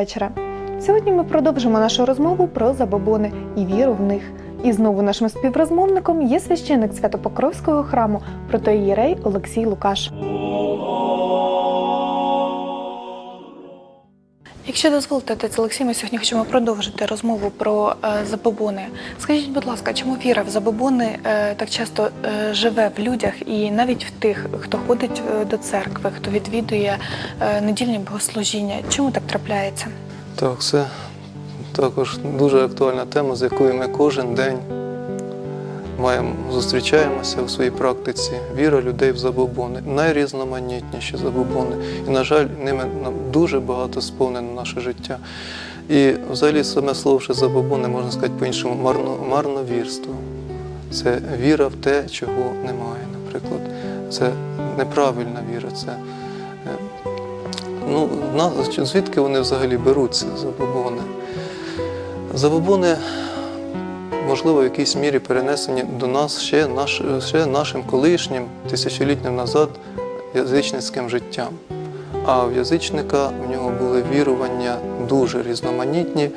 Вечора. Сьогодні ми продовжимо нашу розмову про забобони і віру в них. І знову нашим співрозмовником є священик Святопокровського храму протоієрей Олексій Лукаш. Якщо дозволите, отець Олексій, ми сьогодні хочемо продовжити розмову про е, забобони. Скажіть, будь ласка, чому віра в забобони е, так часто е, живе в людях і навіть в тих, хто ходить до церкви, хто відвідує е, недільні богослужіння? Чому так трапляється? Так, це також дуже актуальна тема, з якою ми кожен день маємо, зустрічаємося в своїй практиці. Віра людей в забобони, найрізноманітніші забобони. І, на жаль, ними нам дуже багато сповнено наше життя. І взагалі саме слово ще забобони, можна сказати по-іншому, марно, марновірство. Це віра в те, чого немає, наприклад. Це неправильна віра. Це е, Ну, звідки вони взагалі беруться, забобони? Забобони, можливо, в якійсь мірі перенесені до нас ще, наш, ще нашим колишнім тисячоліттям назад язичницьким життям. А в язичника в нього були вірування дуже різноманітні,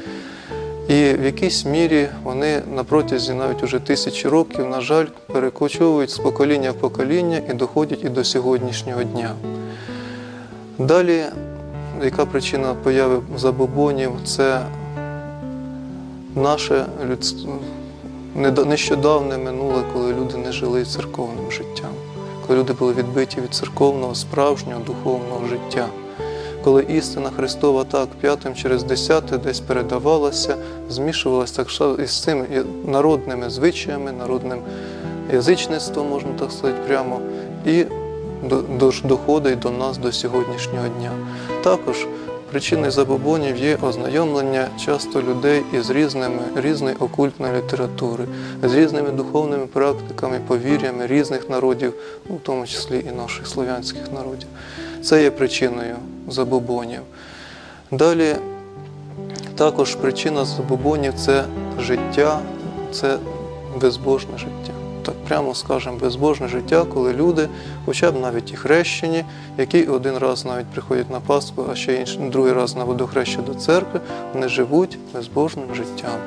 і в якійсь мірі вони на протязі навіть уже тисячі років, на жаль, перекочовують з покоління в покоління і доходять і до сьогоднішнього дня. Далі, яка причина появи забобонів, це наше людс- недо- нещодавне минуле, коли люди не жили церковним життям, коли люди були відбиті від церковного, справжнього духовного життя. Коли істина Христова так п'ятим через десяте десь передавалася, змішувалася так із цими народними звичаями, народним язичництвом, можна так сказати, прямо, і до- до- доходить до нас до сьогоднішнього дня. Також причиною забобонів є ознайомлення часто людей із різними різної окультної літератури, з різними духовними практиками, повір'ями різних народів, в тому числі і наших слов'янських народів. Це є причиною забобонів. Далі також причина забобонів це життя, це безбожне життя. Так прямо скажемо, безбожне життя, коли люди, хоча б навіть і хрещені, які один раз навіть приходять на Пасху, а ще інший, другий раз на водохреща до церкви, вони живуть безбожним життям.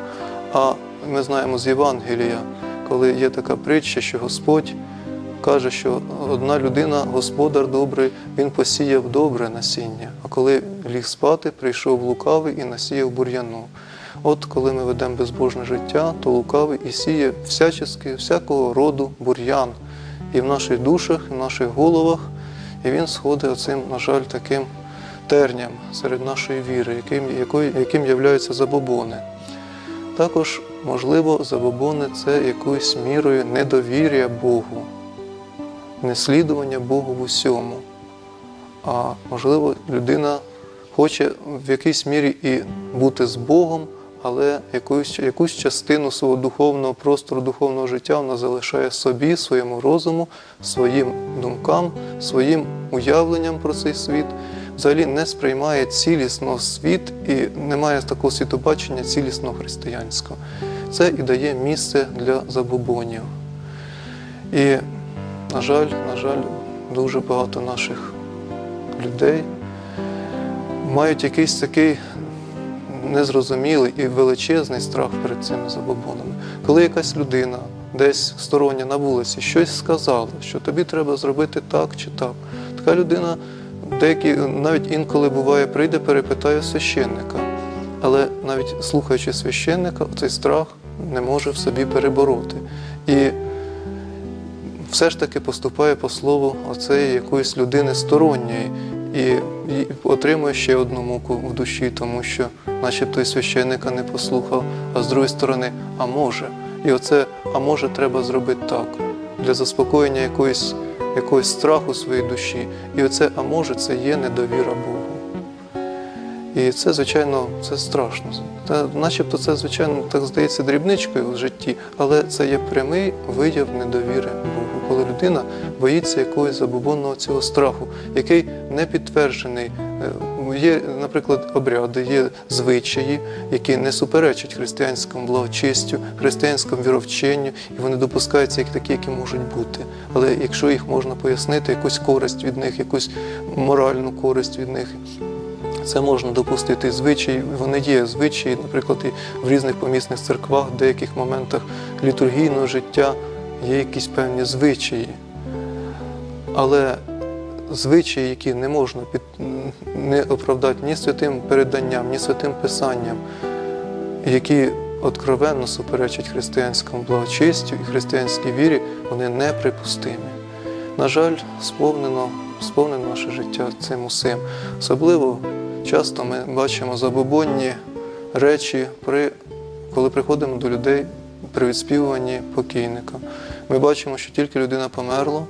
А ми знаємо з Євангелія, коли є така притча, що Господь каже, що одна людина, господар добрий, він посіяв добре насіння, а коли ліг спати, прийшов лукавий і насіяв бур'яну. От коли ми ведемо безбожне життя, то лукавий і сіє всячески, всякого роду бур'ян і в наших душах, і в наших головах, і він сходить оцим, на жаль, таким терням серед нашої віри, яким, якою, яким являються забобони. Також, можливо, забобони це якоюсь мірою недовір'я Богу, неслідування Богу в усьому. А можливо, людина хоче в якійсь мірі і бути з Богом, але якусь, якусь частину свого духовного простору, духовного життя вона залишає собі, своєму розуму, своїм думкам, своїм уявленням про цей світ. Взагалі не сприймає цілісно світ і не має такого світобачення цілісного християнського. Це і дає місце для забобонів. І, на жаль, на жаль, дуже багато наших людей мають якийсь такий незрозумілий і величезний страх перед цими забобонами. Коли якась людина десь стороння на вулиці щось сказала, що тобі треба зробити так чи так, така людина деякі навіть інколи буває, прийде, перепитає священника. Але навіть слухаючи священника, цей страх не може в собі перебороти. І все ж таки поступає по слову оцеї якоїсь людини сторонньої і, отримує ще одну муку в душі, тому що, начебто, і священника не послухав, а з другої сторони, а може. І оце, а може, треба зробити так для заспокоєння якоїсь, якогось страху своїй душі. І оце, а може, це є недовіра Богу. І це, звичайно, це страшно. Та, начебто це, звичайно, так здається дрібничкою в житті, але це є прямий вияв недовіри Богу, коли людина боїться якогось забобонного цього страху, який не підтверджений. Е, Є, наприклад, обряди, є звичаї, які не суперечать християнському благочестю, християнському віровченню, і вони допускаються як такі, які можуть бути. Але якщо їх можна пояснити, якусь користь від них, якусь моральну користь від них, Це можна допустити звичаї, вони є звичаї, наприклад, і в різних помісних церквах, в деяких моментах літургійного життя є якісь певні звичаї. Але звичаї, які не можна під, не оправдати ні святим переданням, ні святим писанням, які откровенно суперечать християнському благочестю і християнській вірі, вони неприпустимі. На жаль, сповнено, сповнено наше життя цим усім. Особливо часто ми бачимо забобонні речі, при, коли приходимо до людей при відспівуванні покійника. Ми бачимо, що тільки людина померла,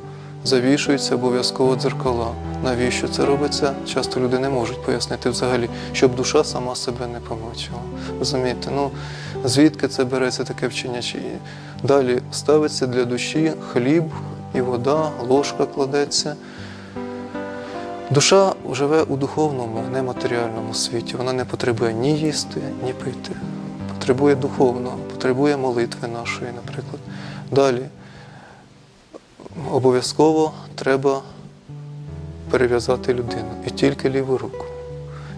завішуються обов'язково дзеркала. Навіщо це робиться? Часто люди не можуть пояснити взагалі, щоб душа сама себе не побачила. Розумієте? Ну, звідки це береться таке вчення? Чи Далі ставиться для душі хліб і вода, ложка кладеться. Душа живе у духовному, нематеріальному світі. Вона не потребує ні їсти, ні пити. Потребує духовного, потребує молитви нашої, наприклад. Далі обов'язково треба перев'язати людину і тільки ліву руку.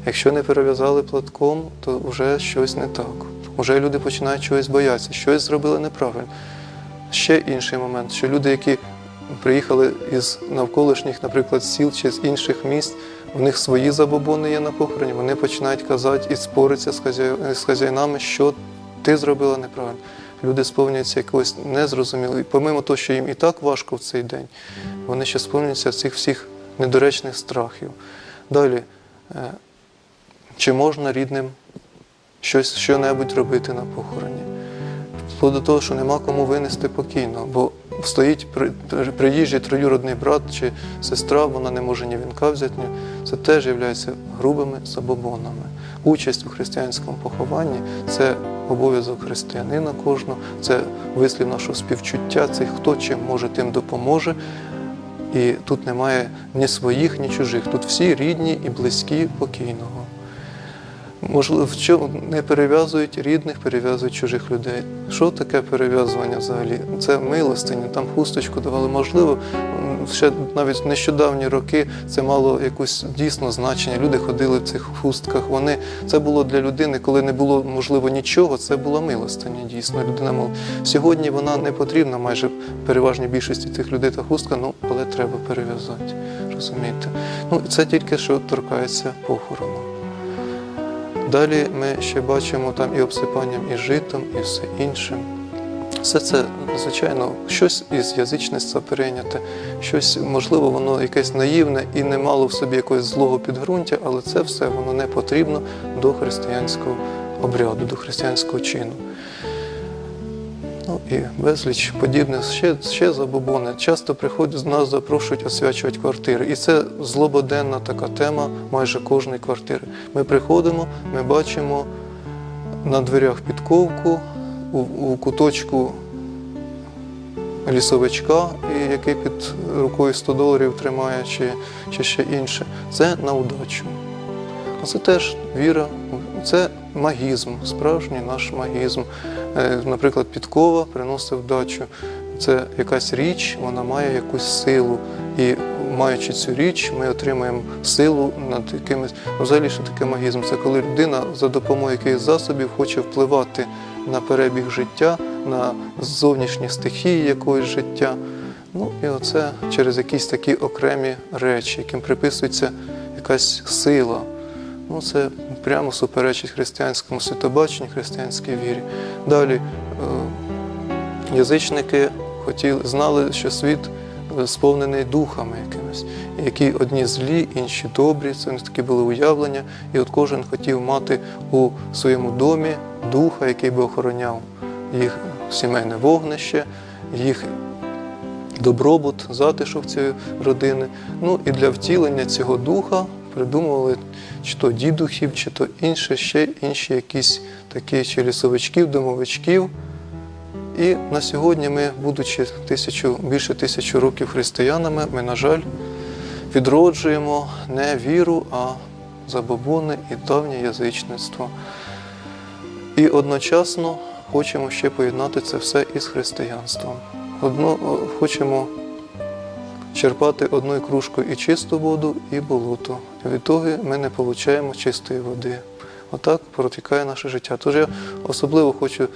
Якщо не перев'язали платком, то вже щось не так. Вже люди починають чогось боятися, щось зробили неправильно. Ще інший момент, що люди, які приїхали із навколишніх, наприклад, сіл чи з інших місць, у них свої забобони є на похороні, вони починають казати і споритися з хазяїнами, що ти зробила неправильно. Люди сповнюються якогось незрозуміло. І помимо того, що їм і так важко в цей день, вони ще сповнюються цих всіх недоречних страхів. Далі, е, чи можна рідним щось що-небудь робити на похороні? Вплоть до того, що нема кому винести покійно, бо стоїть при, при- троюродний брат чи сестра, вона не може ні вінка взяти, ні. це теж є грубими забобонами. Участь у християнському похованні це обов'язок християнина кожного, це вислів нашого співчуття, це хто чим може, тим допоможе. І тут немає ні своїх, ні чужих. Тут всі рідні і близькі покійного. Можливо, чому не перев'язують рідних, перев'язують чужих людей. Що таке перев'язування взагалі? Це милостиня, там хусточку давали. Можливо, ще навіть нещодавні роки це мало якусь дійсно значення. Люди ходили в цих хустках. Вони це було для людини, коли не було можливо нічого. Це була милостиня. Дійсно, людина мала. Сьогодні вона не потрібна майже переважній більшості тих людей та хустка, ну але треба перев'язати. Розумієте? Ну це тільки що торкається похорону. Далі ми ще бачимо там і обсипанням і житом, і все інше. Все це, звичайно, щось із язичництва перейняте, щось, можливо, воно якесь наївне і не мало в собі якогось злого підґрунтя, але це все воно не потрібно до християнського обряду, до християнського чину. Ну і безліч подібних ще, ще забобони. Часто приходять нас запрошують освячувати квартири. І це злободенна така тема майже кожної квартири. Ми приходимо, ми бачимо на дверях підковку, у, у куточку лісовичка, який під рукою 100 доларів тримає, чи, чи ще інше. Це на удачу. А це теж віра, це магізм, справжній наш магізм. Е, Наприклад, підкова приносить вдачу. Це якась річ, вона має якусь силу. І маючи цю річ, ми отримаємо силу над якимось. Ну, Взагалі, що таке магізм? Це коли людина за допомогою якихось засобів хоче впливати на перебіг життя, на зовнішні стихії якогось життя. Ну і оце через якісь такі окремі речі, яким приписується якась сила. Ну, це прямо суперечить християнському світобаченню, християнській вірі. Далі е, язичники хотіли, знали, що світ е, сповнений духами якимись, які одні злі, інші добрі. Це не такі були уявлення. І от кожен хотів мати у своєму домі духа, який би охороняв їх сімейне вогнище, їх добробут, затишок цієї родини. Ну і для втілення цього духа придумували чи то дідухів, чи то інше, ще інші якісь такі чи лісовичків, домовичків. І на сьогодні ми, будучи тисячу, більше тисячі років християнами, ми, на жаль, відроджуємо не віру, а забобони і давнє язичництво. І одночасно хочемо ще поєднати це все із християнством. Одно хочемо черпати одною кружкою і чисту воду, і болото. Від того ми не отримуємо чистої води. Отак протікає наше життя. Тож я особливо хочу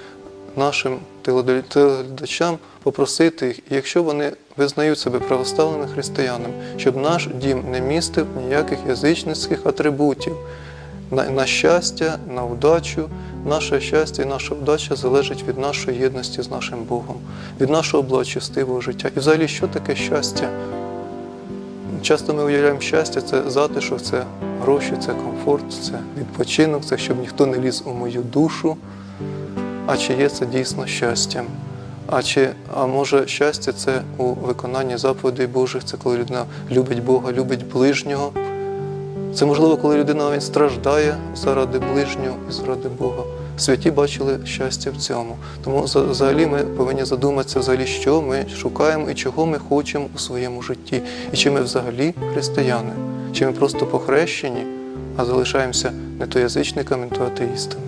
нашим телеглядачам попросити їх, якщо вони визнають себе православними християнами, щоб наш дім не містив ніяких язичницьких атрибутів. На, на щастя, на удачу, наше щастя і наша удача залежить від нашої єдності з нашим Богом, від нашого благочестивого життя. І взагалі, що таке щастя? Часто ми уявляємо щастя, це затишок, це гроші, це комфорт, це відпочинок, це щоб ніхто не ліз у мою душу. А чи є це дійсно щастям? А чи а може щастя це у виконанні заповідей Божих, це коли людина любить Бога, любить ближнього. Це можливо, коли людина навіть страждає заради ближнього і заради Бога. Святі бачили щастя в цьому. Тому за- взагалі ми повинні задуматися, взагалі, що ми шукаємо і чого ми хочемо у своєму житті. І чи ми взагалі християни, чи ми просто похрещені, а залишаємося не то язичниками, не то атеїстами.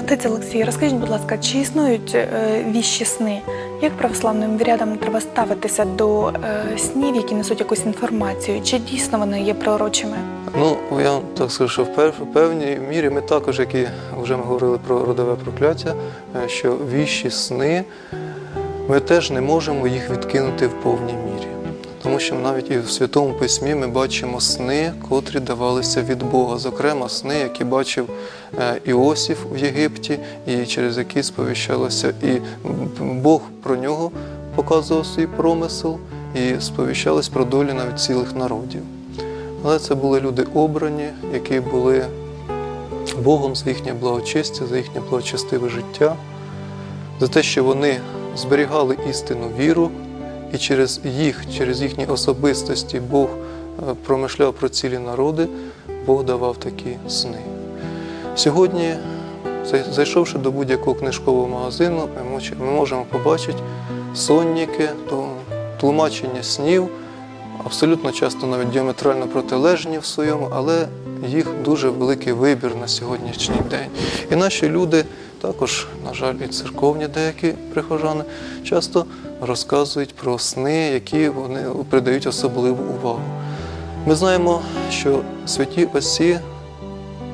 Отець Олексій, розкажіть, будь ласка, чи існують е, віщі сни? Як православним вірядам треба ставитися до е, снів, які несуть якусь інформацію? Чи дійсно вони є пророчими? Ну, я так скажу, що в пев- певній мірі ми також, як і вже ми говорили про родове прокляття, е, що віщі сни, ми теж не можемо їх відкинути в повній мірі. Тому що навіть і в Святому Письмі ми бачимо сни, котрі давалися від Бога. Зокрема, сни, які бачив е, Іосиф в Єгипті, і через які сповіщалося, і Бог про нього показував свій промисел, і сповіщалось про долю навіть цілих народів. Але це були люди обрані, які були Богом за їхнє благочестя, за їхнє благочестиве життя, за те, що вони зберігали істинну віру, і через їх, через їхні особистості Бог е, промишляв про цілі народи, Бог давав такі сни. Сьогодні, зайшовши до будь-якого книжкового магазину, ми можемо побачити сонніки, то- тлумачення снів, абсолютно часто навіть діаметрально протилежні в своєму, але їх дуже великий вибір на сьогоднішній день. І наші люди, також, на жаль, і церковні деякі прихожани, часто розказують про сни, які вони придають особливу увагу. Ми знаємо, що святі отці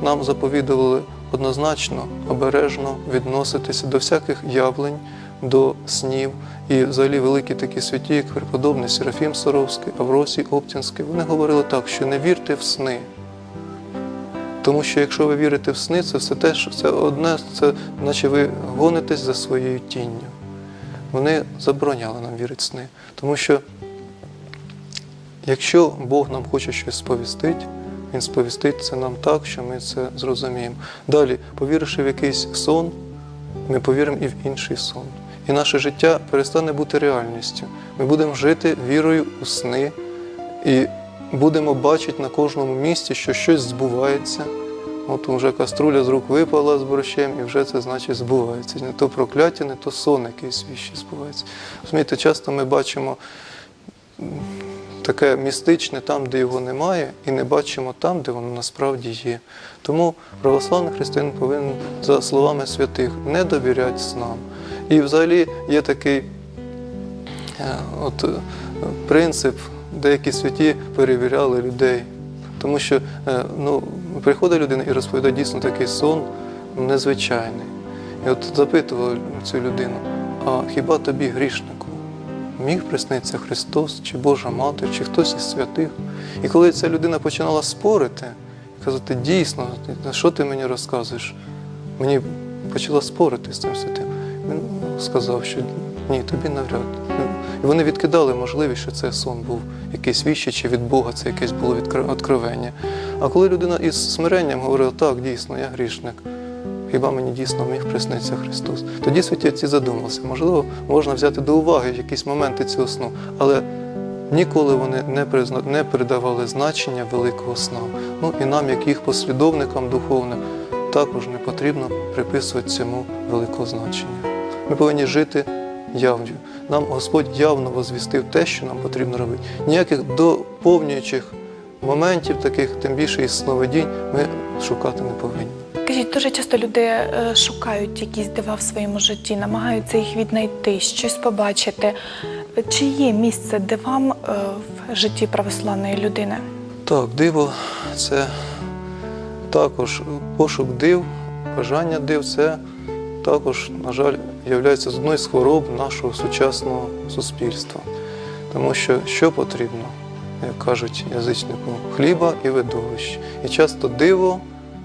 нам заповідували однозначно, обережно відноситися до всяких явлень, до снів. І взагалі великі такі святі, як преподобний Серафім Саровський, Авросій Оптінський, вони говорили так, що не вірте в сни. Тому що якщо ви вірите в сни, це все теж це одне, це наче ви гонитесь за своєю тінню. Вони забороняли нам вірити в сни. Тому що якщо Бог нам хоче щось сповістити, Він сповістить це нам так, що ми це зрозуміємо. Далі, повіривши в якийсь сон, ми повіримо і в інший сон. І наше життя перестане бути реальністю. Ми будемо жити вірою у сни і будемо бачити на кожному місці, що щось збувається. От вже каструля з рук випала з борщем, і вже це значить збувається. Не то прокляття, не то сон якийсь віщий збувається. Розумієте, часто ми бачимо таке містичне там, де його немає, і не бачимо там, де воно насправді є. Тому православний християнин повинен, за словами святих, не довіряти снам. І взагалі є такий е, от, е, принцип, деякі святі перевіряли людей. Тому що е, ну, приходить людина і розповідає дійсно такий сон незвичайний. І от запитував цю людину, а хіба тобі грішнику міг приснитися Христос, чи Божа Мати, чи хтось із святих? І коли ця людина починала спорити, казати, дійсно, що ти мені розказуєш? Мені почала спорити з цим святим. Він сказав, що ні, тобі навряд. І вони відкидали можливість, що це сон був якийсь віщий, чи від Бога це якесь було відкр- откровення. А коли людина із смиренням говорила, так, дійсно, я грішник, хіба мені дійсно міг приснитися Христос? Тоді святі отці задумалися, можливо, можна взяти до уваги якісь моменти цього сну, але ніколи вони не, призна... не передавали значення великого сна. Ну і нам, як їх послідовникам духовним, також не потрібно приписувати цьому великого значення. Ми повинні жити явною. Нам Господь явно возвістив те, що нам потрібно робити. Ніяких доповнюючих моментів, таких, тим більше із сновидінь, ми шукати не повинні. Кажіть, дуже часто люди е, шукають якісь дива в своєму житті, намагаються їх віднайти, щось побачити. Чи є місце дивам е, в житті православної людини? Так, диво це також пошук див, бажання див це також, на жаль, з одною з хвороб нашого сучасного суспільства. Тому що що потрібно, як кажуть язичнику, хліба і видовище. І часто диво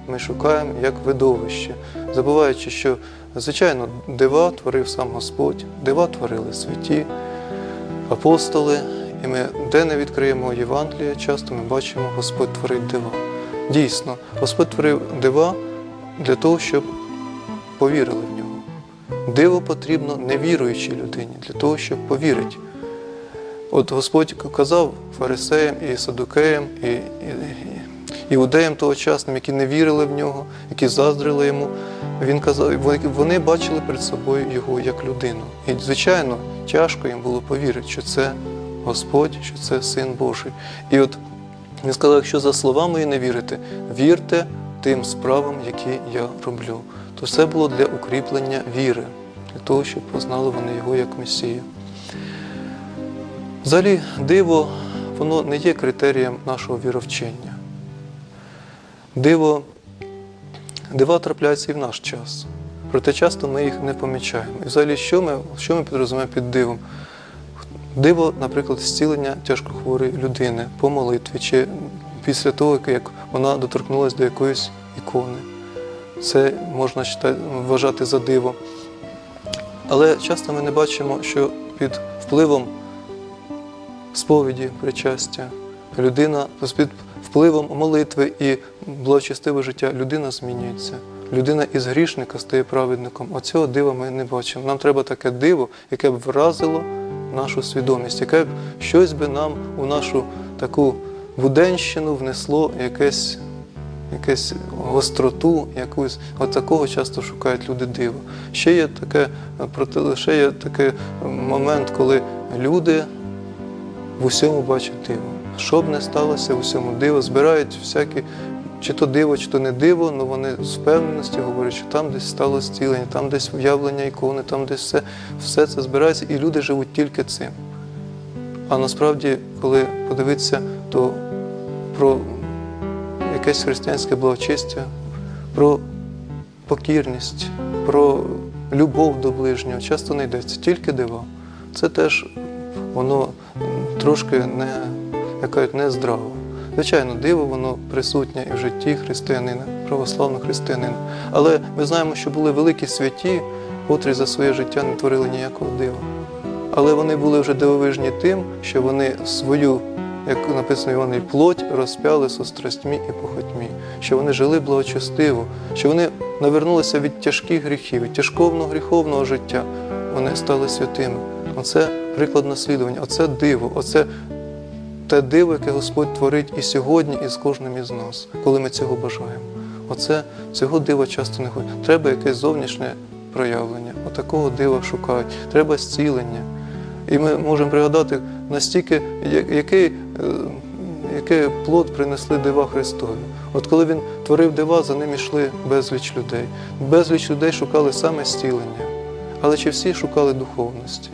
ми шукаємо як видовище, забуваючи, що, звичайно, дива творив сам Господь, дива творили святі, апостоли, і ми, де не відкриємо Євангелія, часто ми бачимо, Господь творить дива. Дійсно, Господь творив дива для того, щоб повірили. Диво потрібно невіруючій людині для того, щоб повірити. От Господь казав фарисеям і садукеям, і, і, і іудеям тогочасним, які не вірили в нього, які заздрили йому. Він казав, вони бачили перед собою його як людину. І, звичайно, тяжко їм було повірити, що це Господь, що це Син Божий. І от він сказав, якщо за слова мої не вірите, вірте тим справам, які я роблю. То все було для укріплення віри, для того, щоб познали вони його як Месію. Взагалі, диво, воно не є критерієм нашого віровчення. Диво, дива трапляються і в наш час. Проте часто ми їх не помічаємо. І взагалі, що ми, що ми підрозуміємо під дивом? Диво, наприклад, зцілення тяжкохворої людини по молитві, чи після того, як вона доторкнулася до якоїсь ікони. Це можна вважати за диво. Але часто ми не бачимо, що під впливом сповіді, причастя, людина під впливом молитви і благочестивого життя людина змінюється. Людина із грішника стає праведником. Оцього дива ми не бачимо. Нам треба таке диво, яке б вразило нашу свідомість, яке б щось би нам у нашу таку буденщину внесло якесь. Якусь гостроту, якусь от такого часто шукають люди диво. Ще є таке, проте ще є такий момент, коли люди в усьому бачать диво. Що б не сталося в усьому диво, збирають всякі, чи то диво, чи то не диво, але вони з впевненістю говорять, що там десь стало зцілення, там десь в'явлення ікони, там десь все, все це збирається, і люди живуть тільки цим. А насправді, коли подивитися, то про якесь християнське благочестя, про покірність, про любов до ближнього часто не йдеться, тільки дива. Це теж воно трошки не, як кажуть, не здраво. Звичайно, диво, воно присутнє і в житті християнина, православного християнина. Але ми знаємо, що були великі святі, котрі за своє життя не творили ніякого дива. Але вони були вже дивовижні тим, що вони свою як написано в Івангелії, плоть розпяли со страстьми і похотьми, що вони жили благочестиво, що вони навернулися від тяжких гріхів, від тяжковного гріховного життя. Вони стали святими. Оце приклад наслідування, оце диво, оце те диво, яке Господь творить і сьогодні, і з кожним із нас, коли ми цього бажаємо. Оце цього дива часто не ходить. Треба якесь зовнішнє проявлення. Отакого дива шукають. Треба зцілення. І ми можемо пригадати настільки, який, який плод принесли дива Христові. От коли Він творив дива, за ним йшли безліч людей. Безліч людей шукали саме зцілення. Але чи всі шукали духовності?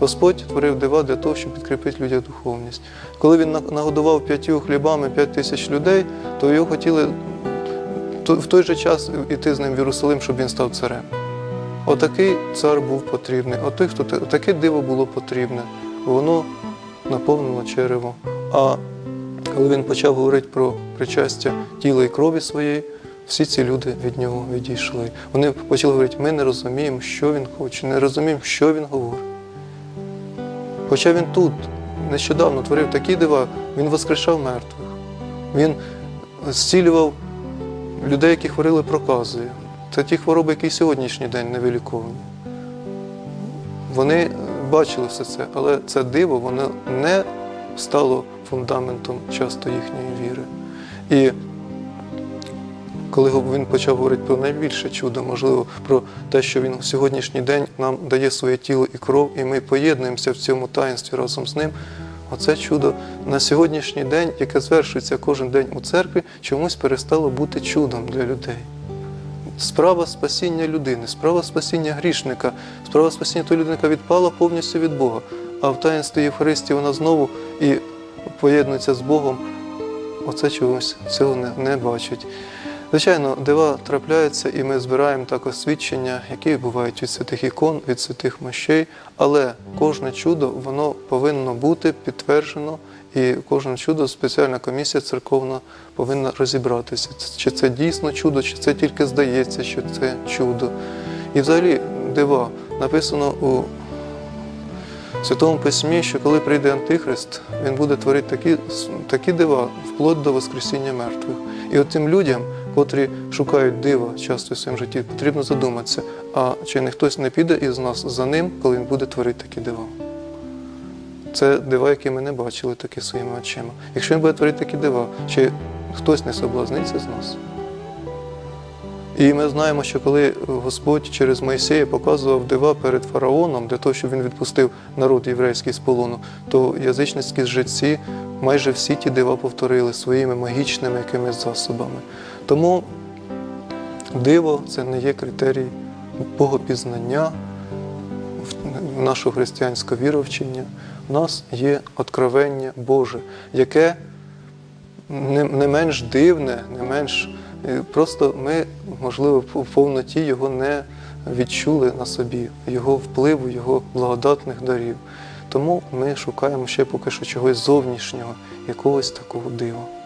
Господь творив дива для того, щоб підкріпити людям духовність. Коли він нагодував п'ятью хлібами п'ять тисяч людей, то його хотіли в той же час йти з ним в Єрусалим, щоб він став царем. Отакий цар був потрібний, Отий, хто таке диво було потрібне, воно наповнило черево. А коли він почав говорити про причастя тіла і крові своєї, всі ці люди від нього відійшли. Вони почали говорити, ми не розуміємо, що він хоче, не розуміємо, що він говорить. Хоча він тут нещодавно творив такі дива, він воскрешав мертвих, він зцілював людей, які хворили проказою. Це ті хвороби, які сьогоднішній день не виліковані. Вони бачили все це, але це диво воно не стало фундаментом часто їхньої віри. І коли він почав говорити про найбільше чудо, можливо, про те, що він в сьогоднішній день нам дає своє тіло і кров, і ми поєднуємося в цьому таїнстві разом з ним. Оце чудо на сьогоднішній день, яке звершується кожен день у церкві, чомусь перестало бути чудом для людей. Справа спасіння людини, справа спасіння грішника, справа спасіння тої людини, яка відпала повністю від Бога. А в таїнстві Євхаристії вона знову і поєднуються з Богом, оце чогось цього не, не бачать. Звичайно, дива трапляються, і ми збираємо також свідчення, які бувають від святих ікон, від святих мощей, але кожне чудо воно повинно бути підтверджено, і кожне чудо спеціальна комісія церковна повинна розібратися, чи це дійсно чудо, чи це тільки здається, що це чудо. І взагалі дива написано у Святому Письмі, що коли прийде Антихрист, він буде творити такі, такі дива вплоть до Воскресіння мертвих. І от тим людям, котрі шукають дива часто в своєму житті, потрібно задуматися, а чи не хтось не піде із нас за ним, коли він буде творити такі дива. Це дива, які ми не бачили такі своїми очима. Якщо він буде творити такі дива, чи хтось не соблазниться з нас? І ми знаємо, що коли Господь через Моїсея показував дива перед фараоном для того, щоб він відпустив народ єврейський з полону, то язичницькі жреці майже всі ті дива повторили своїми магічними якимись засобами. Тому диво це не є критерій богопізнання нашого християнського віровчення. У нас є откровення Боже, яке не менш дивне, не менш. Е, Просто ми, можливо, в повноті його не відчули на собі, його впливу, його благодатних дарів. Тому ми шукаємо ще поки що чогось зовнішнього, якогось такого дива.